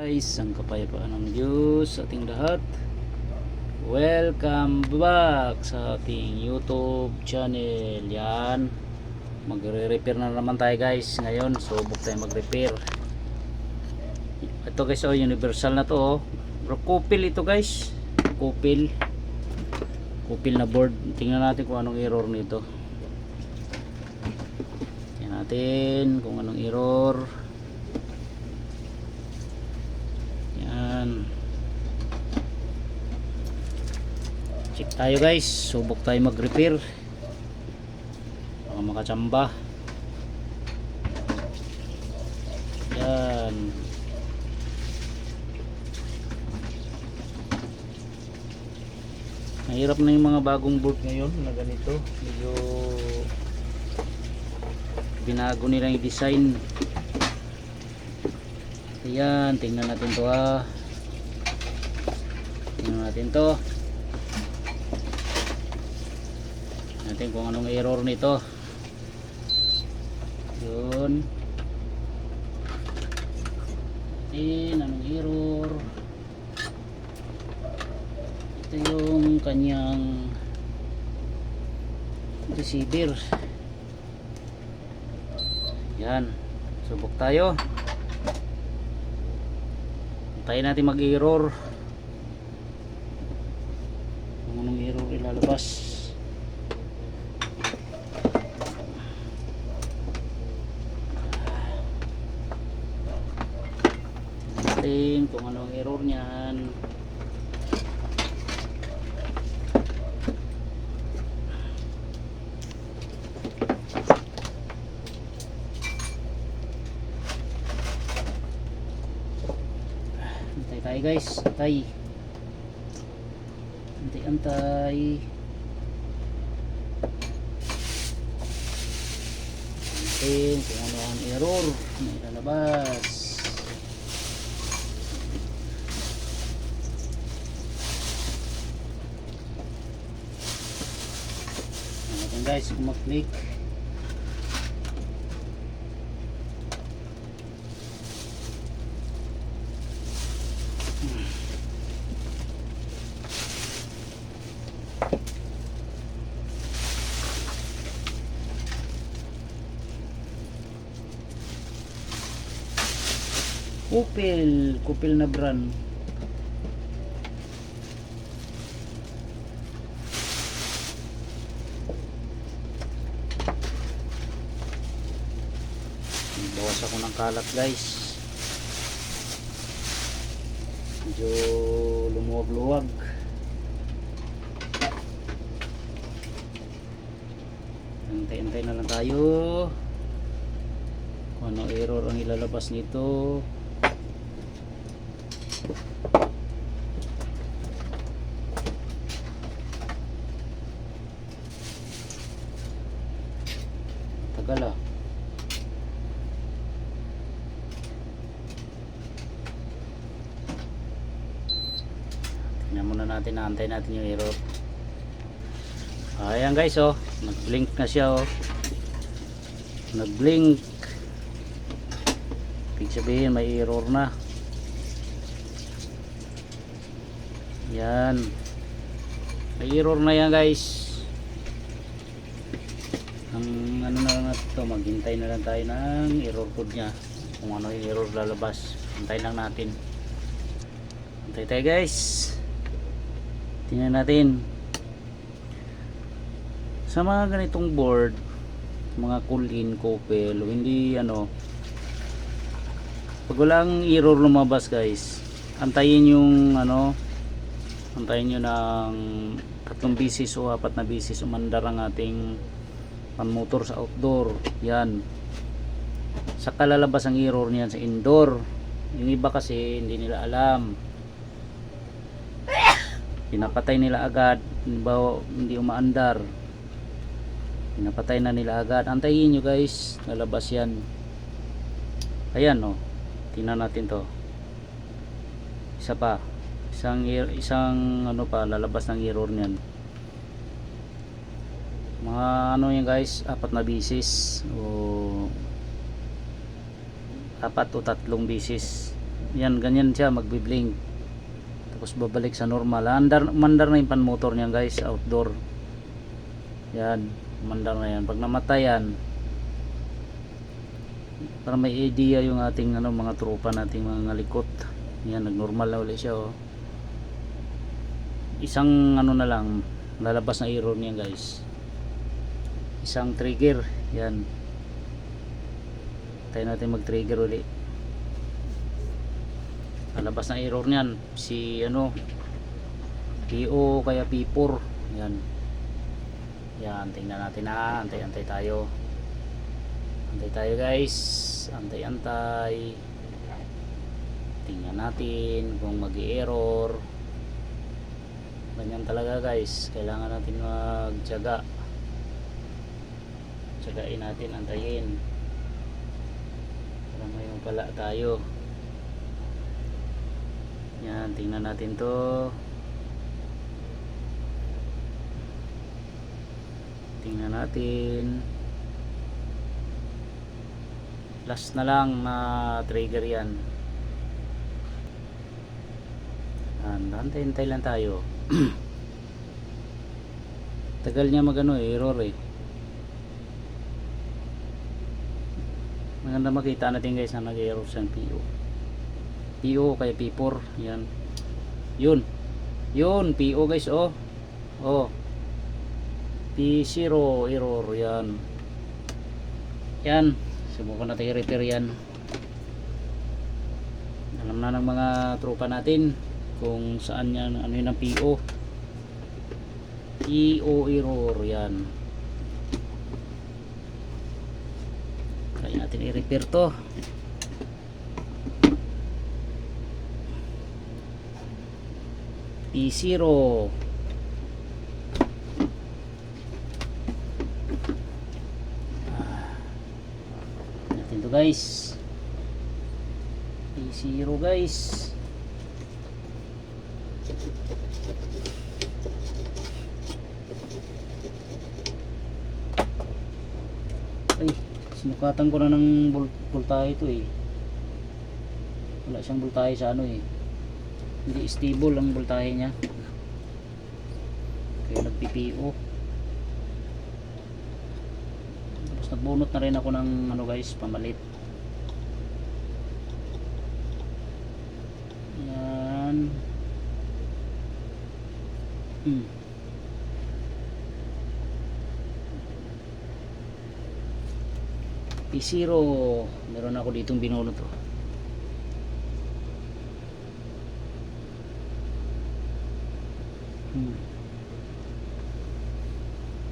Guys, ang kapayapaan ng Diyos sa ating lahat. Welcome back sa ating YouTube channel. Yan. Magre-repair na naman tayo guys. Ngayon, subok tayo mag-repair. Ito guys, oh, universal na to. Oh. Kupil ito guys. Kupil. Kupil na board. Tingnan natin kung anong error nito. Tingnan natin kung anong error. Yan. Check tayo guys. Subok tayo mag-repair. Baka makachamba. Yan. Mahirap na yung mga bagong board ngayon na ganito. Medyo binago nila yung design. Ayan, tingnan natin to ha. Tingnan natin to. Natin kung anong error nito. Yun. Natin anong error. Ito yung kanyang receiver. Yan. Subok tayo. Tayo natin mag-error. Kung anong ilalabas. Natin kung anong error niyan. Antay tayo guys. Antay. Antay Natin kung ano ang error na ilalabas. Natin guys kung. Kupil, kupil na brand. Bawas ako ng kalat guys. Medyo lumuwag-luwag. Antay-antay na lang tayo kung ano error ang ilalabas nito tagal ah tingnan muna natin naantay natin yung error. Ayan guys oh. Nag blink na siya oh. Nag blink ibig sabihin may error na. Yan may error na yan guys. Ang ano na lang natin to maghintay na lang tayo ng error code nya kung ano yung error lalabas. Hintay lang natin. Hintay tayo guys tingnan natin. Sa mga ganitong board mga cool-in, couple hindi ano pag walang error lumabas guys antayin yung ano antayin nyo ng tatlong bisis o apat na bisis umandar ang ating panmotor sa outdoor. Yan. Sa kalalabas ang error niyan sa indoor. Yung iba kasi hindi nila alam pinapatay nila agad. Halimbawa hindi umaandar. Pinapatay na nila agad. Antayin nyo guys. Lalabas yan. Ayan o oh. tingnan natin to. Isa pa. Isang isang ano pa lalabas ng error niyan. Mga ano yan guys? Apat na bisis. O apat o tatlong bisis. Yan ganyan siya magbiblink tapos babalik sa normal. Andar mandar na yung pan motor niya guys outdoor. Yan mandar na yan. Pag namatay yan para may idea yung ating ano mga tropa nating mga likot. Yan nagnormal na ulit siya oh. isang ano na lang lalabas na error niya guys. Isang trigger yan. Tayo natin mag trigger ulit lalabas na error niyan. Si ano PO kaya P4 yan. Yan tingnan natin na. Antay antay tayo. Antay tayo guys. Antay antay tingnan natin kung mag error ganyan talaga guys. Kailangan natin magtyaga. Tsagain natin antayin. Para ngayon pala tayo yan, tingnan natin to. Tingnan natin. Last na lang na trigger yan. Hantay-hintay lang tayo. Tagal niya magano eh, error eh. Maganda makita natin guys na nag-error sa PO. PO kaya P4 yan. Yun. Yun PO guys oh. Oh. P0 error yan. Yan. Subukan natin i-repair yan. Alam na ng mga tropa natin kung saan yan ano yun ang PO PO error yan. Kaya natin i-repair to P0 Ah. natin to guys. P0 guys. Ay sinukatan ko na ng vol- voltahe ito eh. Wala siyang voltahe sa ano eh hindi stable ang voltahe niya kaya nag PPO tapos nagbunot na rin ako ng ano guys pamalit yan hmm. P0 meron ako ditong binunot oh. Hmm.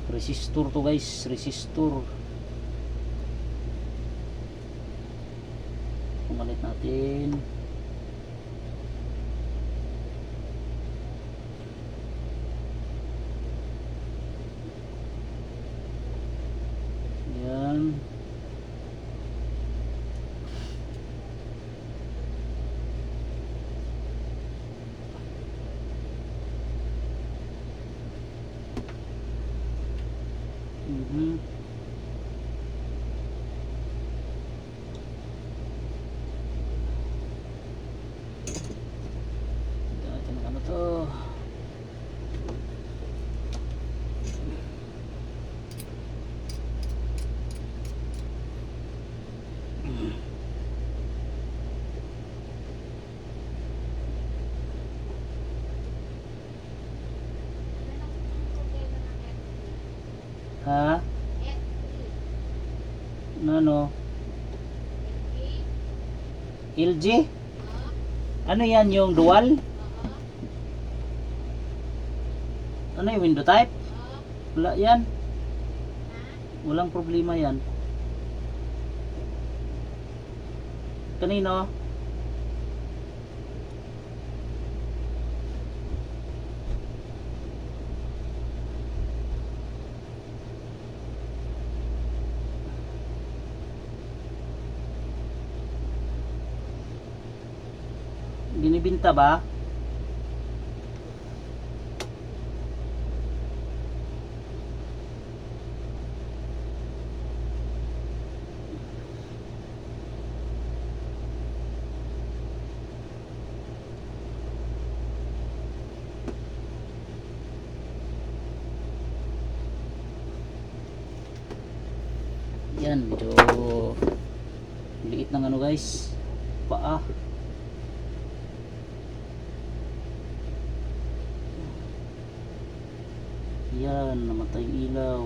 Resistor to guys, resistor. Pumalit natin. Yan. Mhm. Tignan natin ang ano to. Ha? Ano? LG? Ano yan yung dual? Ano yung window type? Wala yan. Walang problema yan. Kanino? Binibinta ba? Yan, medyo liit ng ano guys. Yan namatay ilaw.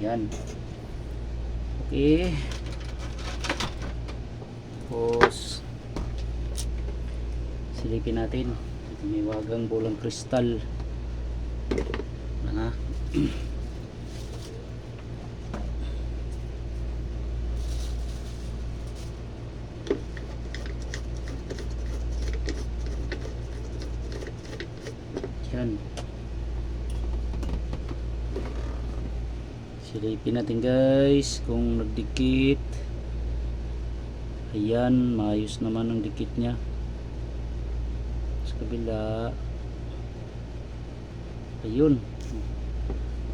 Yan. Okay. Tapos silipin natin. Ito may wagang bulang kristal. Wala na yan silipin natin guys. Kung nagdikit. Ayan maayos naman ang dikit nya sa kabila. Ayun.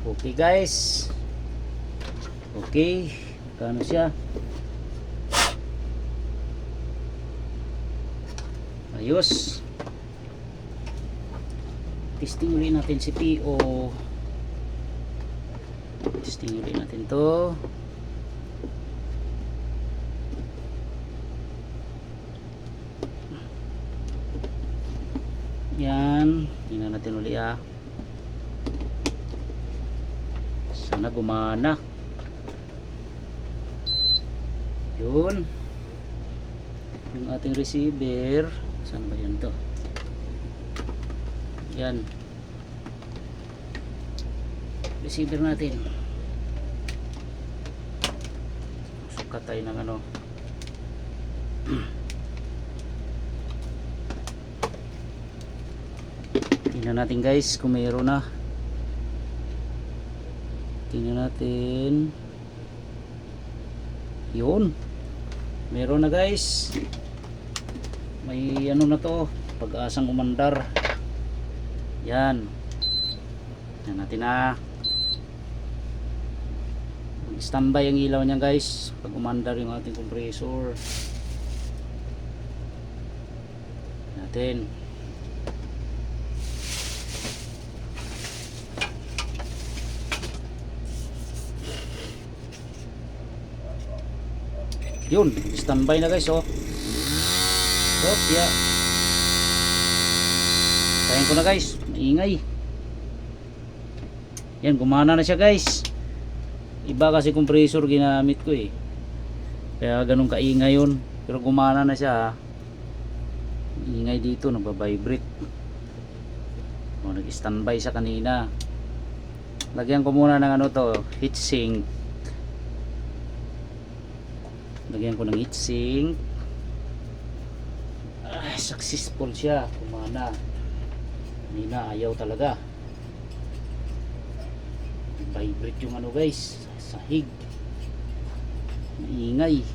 Okay guys. Okay. Kano siya? Ayos. Testing ulit natin si PO testing ulit natin to. Yan. Tingnan natin ulit ah. Sana gumana. Yun. Yung ating receiver. Saan ba yun to? Yan. Receiver natin tayo ng ano. Tingnan natin guys kung mayroon na. Tingnan natin. Yun. Meron na guys. May ano na to pag-asang umandar. Yan. Yan natin na standby ang ilaw niya guys. Pag umandar yung ating compressor. Natin. Yun standby na guys oh. Yeah. Tayin ko na guys. Maingay. Yan gumana na siya guys iba kasi compressor ginamit ko eh. Kaya ganun kaingay yun. Pero gumana na siya ingay dito nagbabibrate o nag standby sa kanina. Lagyan ko muna ng ano to heatsink lagyan ko ng heatsink ah, successful siya. Kumana kanina ayaw talaga. Vibrate yung ano guys sahig. Maingay.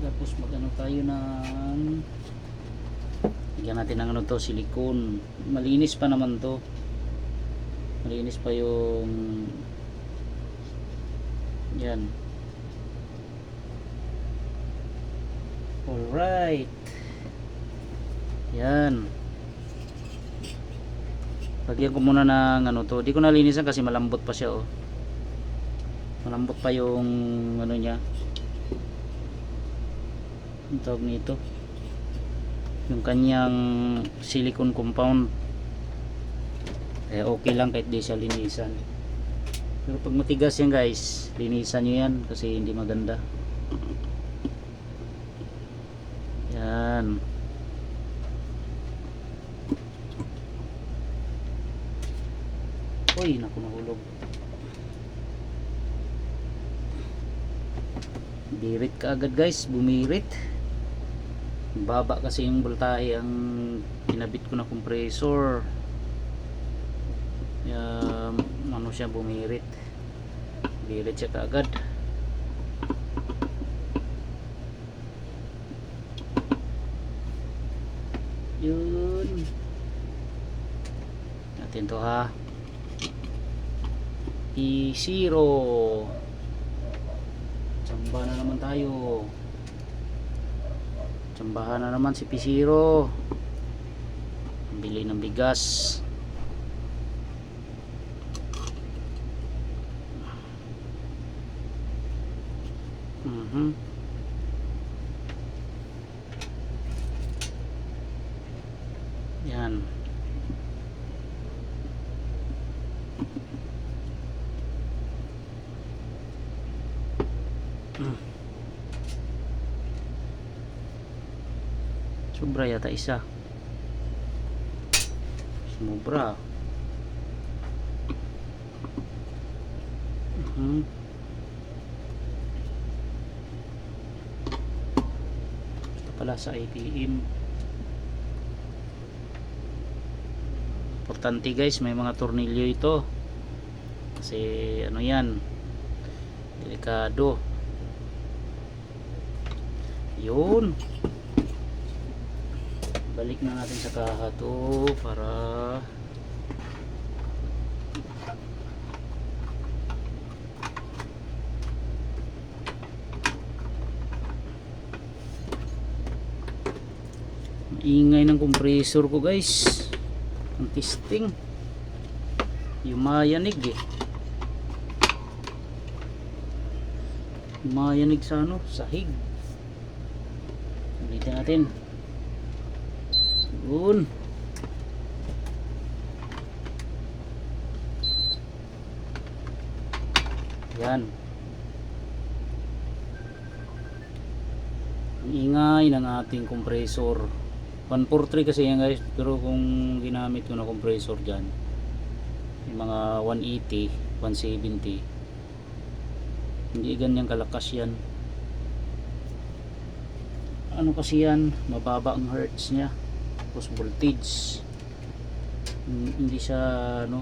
Tapos mag ano tayo ng bigyan natin ng ano to silikon. Malinis pa naman to. Malinis pa yung yan. Alright. Yan lagyan ko muna ng ano to. Di ko nalinisan kasi malambot pa siya oh. Malambot pa yung ano niya. Ang tawag nito? Yung kanyang silicone compound. Eh okay lang kahit di siya linisan. Pero pag matigas yan guys linisan nyo yan kasi hindi maganda. Yan uy naku nahulog. Birit ka agad guys. Bumirit. Baba kasi yung voltahe ang kinabit ko na compressor. Kaya ano siya bumirit. Birit siya kaagad yun. Natin to ha i0 Tsamba na naman tayo. Tsambahan na naman si Pisiro. Bili ng bigas. Mhm. Yan. Mm. Sobra yata isa. Sumobra. Mhm. Basta pala sa ATM. Importante guys, may mga tornilyo ito. Kasi ano yan, delikado. Yun. Balik na natin sa kaha to para ingay ng compressor ko guys. Ang testing. Yumayanig eh. Yumayanig sa ano? Sahig ulitin natin yun. Yan. Ang ingay ng ating compressor. 143 kasi yan guys. Pero kung ginamit ko na compressor dyan yung mga 180 170 hindi ganyan kalakas yan. Ano kasi yan? Mababa ang hertz niya tapos voltage. Hindi siya ano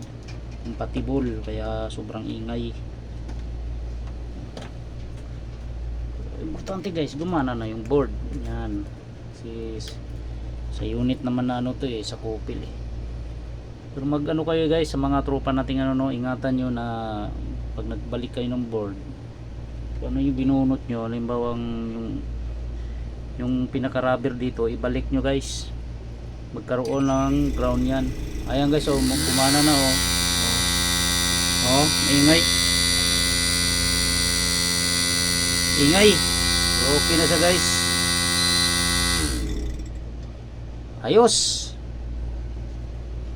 compatible kaya sobrang ingay. Importante guys gumana na yung board. Yan. Si sa unit naman na ano to eh sa kupil eh. Pero mag ano kayo guys sa mga tropa nating ano no ingatan nyo na pag nagbalik kayo ng board ano yung binunot nyo? Halimbawa yung yung pinaka rubber dito ibalik nyo guys magkaroon ng ground yan. Ayan guys oh kumana na oh. Oh ingay. Ingay. Okay na siya guys. Ayos.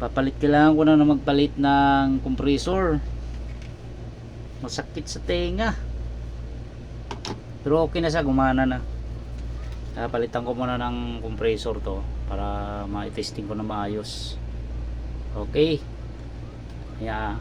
Papalit kailangan ko na na magpalit ng compressor. Masakit sa tenga. Pero okay na siya gumana na. Kaya palitan ko muna ng compressor to para ma-testing ko na maayos. Okay. Kaya